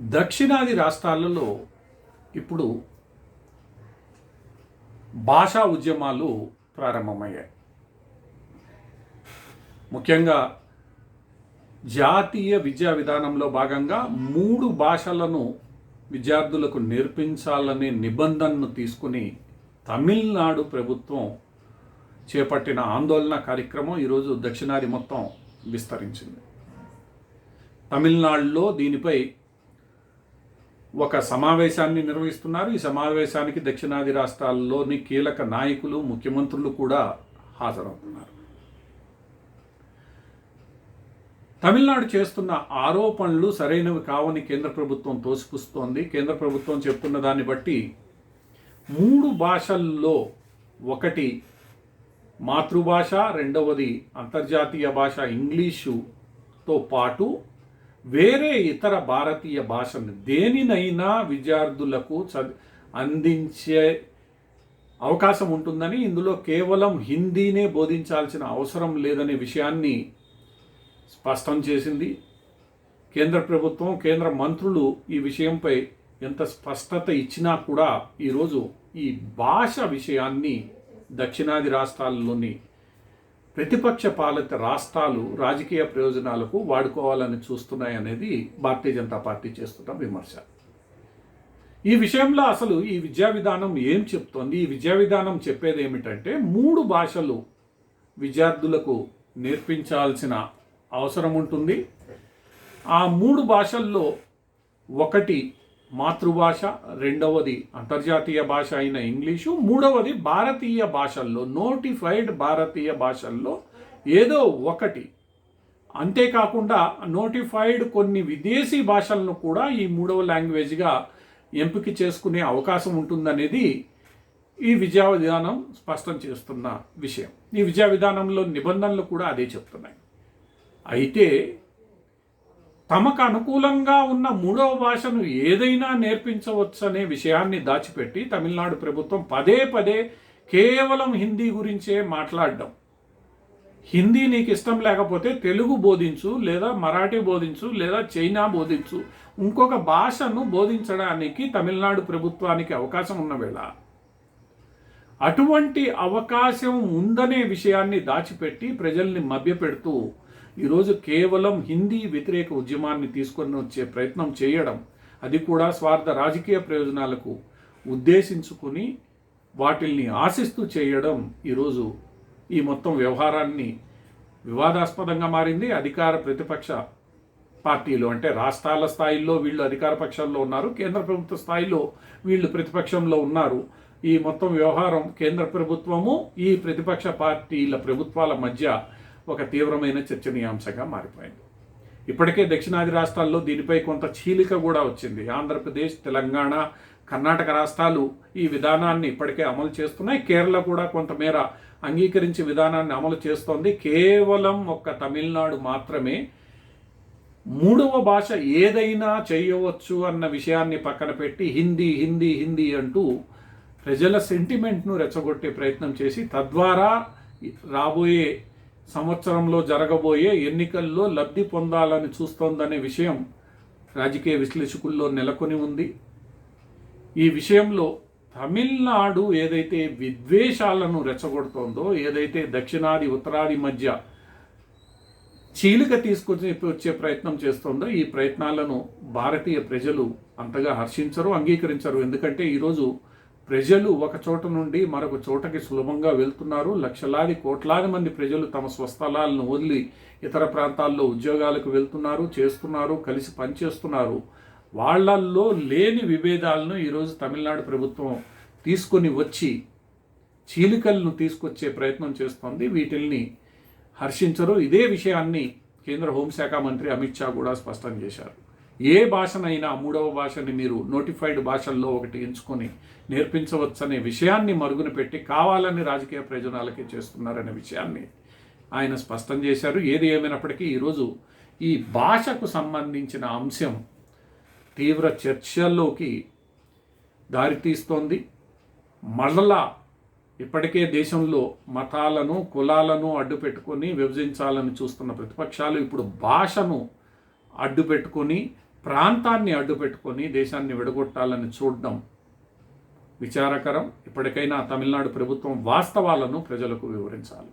దక్షిణాది రాష్ట్రాలలో ఇప్పుడు భాషా ఉద్యమాలు ప్రారంభమయ్యాయి. ముఖ్యంగా జాతీయ విద్యా విధానంలో భాగంగా మూడు భాషలను విద్యార్థులకు నేర్పించాలనే నిబంధనను తీసుకుని తమిళనాడు ప్రభుత్వం చేపట్టిన ఆందోళన కార్యక్రమం ఈరోజు దక్షిణాది మొత్తం విస్తరించింది. తమిళనాడులో దీనిపై ఒక సమావేశాన్ని నిర్వహిస్తున్నారు. ఈ సమావేశానికి దక్షిణాది రాష్ట్రాల్లోని కీలక నాయకులు ముఖ్యమంత్రులు కూడా హాజరవుతున్నారు. తమిళనాడు చేస్తున్న ఆరోపణలు సరైనవి కావని కేంద్ర ప్రభుత్వం తోసిపుస్తోంది. కేంద్ర ప్రభుత్వం చెప్తున్న దాన్ని బట్టి మూడు భాషల్లో ఒకటి మాతృభాష రెండవది అంతర్జాతీయ భాష ఇంగ్లీషుతో పాటు వేరే ఇతర భారతీయ భాషను దేనినైనా విద్యార్థులకు చది అందించే అవకాశం ఉంటుందని ఇందులో కేవలం హిందీనే బోధించాల్సిన అవసరం లేదనే విషయాన్ని స్పష్టం చేసింది. కేంద్ర ప్రభుత్వం కేంద్ర మంత్రులు ఈ విషయంపై ఎంత స్పష్టత ఇచ్చినా కూడా ఈరోజు ఈ భాష విషయాన్ని దక్షిణాది రాష్ట్రాల్లోని ప్రతిపక్ష పాలిత రాష్ట్రాలు రాజకీయ ప్రయోజనాలకు వాడుకోవాలని చూస్తున్నాయి అనేది భారతీయ జనతా పార్టీ చేస్తున్న విమర్శ. ఈ విషయంలో అసలు ఈ విద్యా విధానం ఏం చెప్తోంది? ఈ విద్యా విధానం చెప్పేది ఏమిటంటే మూడు భాషలు విద్యార్థులకు నేర్పించాల్సిన అవసరం ఉంటుంది. ఆ మూడు భాషల్లో ఒకటి మాతృభాష రెండవది అంతర్జాతీయ భాష అయిన ఇంగ్లీషు మూడవది భారతీయ భాషల్లో నోటిఫైడ్ భారతీయ భాషల్లో ఏదో ఒకటి. అంతేకాకుండా నోటిఫైడ్ కొన్ని విదేశీ భాషలను కూడా ఈ మూడవ లాంగ్వేజ్గా ఎంపిక చేసుకునే అవకాశం ఉంటుందనేది ఈ విద్యా విధానం స్పష్టం చేస్తున్న విషయం. ఈ విద్యా విధానంలో నిబంధనలు కూడా అదే చెప్తున్నాయి. అయితే తమకు అనుకూలంగా ఉన్న మూడవ భాషను ఏదైనా నేర్పించవచ్చనే విషయాన్ని దాచిపెట్టి తమిళనాడు ప్రభుత్వం పదే పదే కేవలం హిందీ గురించే మాట్లాడడం. హిందీ నీకు ఇష్టం లేకపోతే తెలుగు బోధించు లేదా మరాఠీ బోధించు లేదా చైనా బోధించు. ఇంకొక భాషను బోధించడానికి తమిళనాడు ప్రభుత్వానికి అవకాశం ఉన్న వేళ అటువంటి అవకాశం ఉందనే విషయాన్ని దాచిపెట్టి ప్రజల్ని మభ్యపెడుతూ ఈరోజు కేవలం హిందీ వ్యతిరేక ఉద్యమాన్ని తీసుకొని వచ్చే ప్రయత్నం చేయడం అది కూడా స్వార్థ రాజకీయ ప్రయోజనాలకు ఉద్దేశించుకుని వాటిల్ని ఆశిస్తూ చేయడం ఈరోజు ఈ మొత్తం వ్యవహారాన్ని వివాదాస్పదంగా మారింది. అధికార ప్రతిపక్ష పార్టీలు అంటే రాష్ట్రాల స్థాయిలో వీళ్ళు అధికార పక్షంలో ఉన్నారు కేంద్ర ప్రభుత్వ స్థాయిలో వీళ్ళు ప్రతిపక్షంలో ఉన్నారు. ఈ మొత్తం వ్యవహారం కేంద్ర ప్రభుత్వము ఈ ప్రతిపక్ష పార్టీల ప్రభుత్వాల మధ్య ఒక తీవ్రమైన చర్చనీయాంశంగా మారిపోయింది. ఇప్పటికే దక్షిణాది రాష్ట్రాల్లో దీనిపై కొంత చీలిక కూడా వచ్చింది. ఆంధ్రప్రదేశ్ తెలంగాణ కర్ణాటక రాష్ట్రాలు ఈ విధానాన్ని ఇప్పటికే అమలు చేస్తున్నాయి. కేరళ కూడా కొంతమేర అంగీకరించి విధానాన్ని అమలు చేస్తోంది. కేవలం ఒక్క తమిళనాడు మాత్రమే మూడవ భాష ఏదైనా చేయవచ్చు అన్న విషయాన్ని పక్కన పెట్టి హిందీ హిందీ హిందీ అంటూ ప్రజల సెంటిమెంట్ను రెచ్చగొట్టే ప్రయత్నం చేసి తద్వారా రాబోయే సంవత్సరంలో జరగబోయే ఎన్నికల్లో లబ్ధి పొందాలని చూస్తోందనే విషయం రాజకీయ విశ్లేషకుల్లో నెలకొని ఉంది. ఈ విషయంలో తమిళనాడు ఏదైతే విద్వేషాలను రెచ్చగొడుతోందో ఏదైతే దక్షిణాది ఉత్తరాది మధ్య చీలిక తీసుకొచ్చి వచ్చే ప్రయత్నం చేస్తోందో ఈ ప్రయత్నాలను భారతీయ ప్రజలు అంతగా హర్షించరు అంగీకరించరు. ఎందుకంటే ఈరోజు ప్రజలు ఒక చోట నుండి మరొక చోటకి సులభంగా వెళ్తున్నారు. లక్షలాది కోట్లాది మంది ప్రజలు తమ స్వస్థలాలను వదిలి ఇతర ప్రాంతాల్లో ఉద్యోగాలకు వెళ్తున్నారు చేస్తున్నారు కలిసి పనిచేస్తున్నారు. వాళ్ళల్లో లేని విభేదాలను ఈరోజు తమిళనాడు ప్రభుత్వం తీసుకొని వచ్చి చీలికలను తీసుకొచ్చే ప్రయత్నం చేస్తోంది. వీటిల్ని హర్షించరు. ఇదే విషయాన్ని కేంద్ర హోంశాఖ మంత్రి అమిత్ షా కూడా స్పష్టం చేశారు. ఏ భాషనైనా మూడవ భాషని మీరు నోటిఫైడ్ భాషల్లో ఒకటి ఎంచుకొని నేర్పించవచ్చనే విషయాన్ని మరుగున పెట్టి కావాలని రాజకీయ ప్రయోజనాలకే చేస్తున్నారనే విషయాన్ని ఆయన స్పష్టం చేశారు. ఏది ఏమైనప్పటికీ ఈరోజు ఈ భాషకు సంబంధించిన అంశం తీవ్ర చర్చల్లోకి దారితీస్తోంది మళ్ళా ఇప్పటికే దేశంలో మతాలను కులాలను అడ్డు పెట్టుకొని విభజించాలని చూస్తున్న ప్రతిపక్షాలు ఇప్పుడు భాషను అడ్డు పెట్టుకొని ప్రాంతాన్ని అడ్డుపెట్టుకొని దేశాన్ని విడగొట్టాలని చూడడం విచారకరం. ఇప్పటికైనా తమిళనాడు ప్రభుత్వం వాస్తవాలను ప్రజలకు వివరించాలి.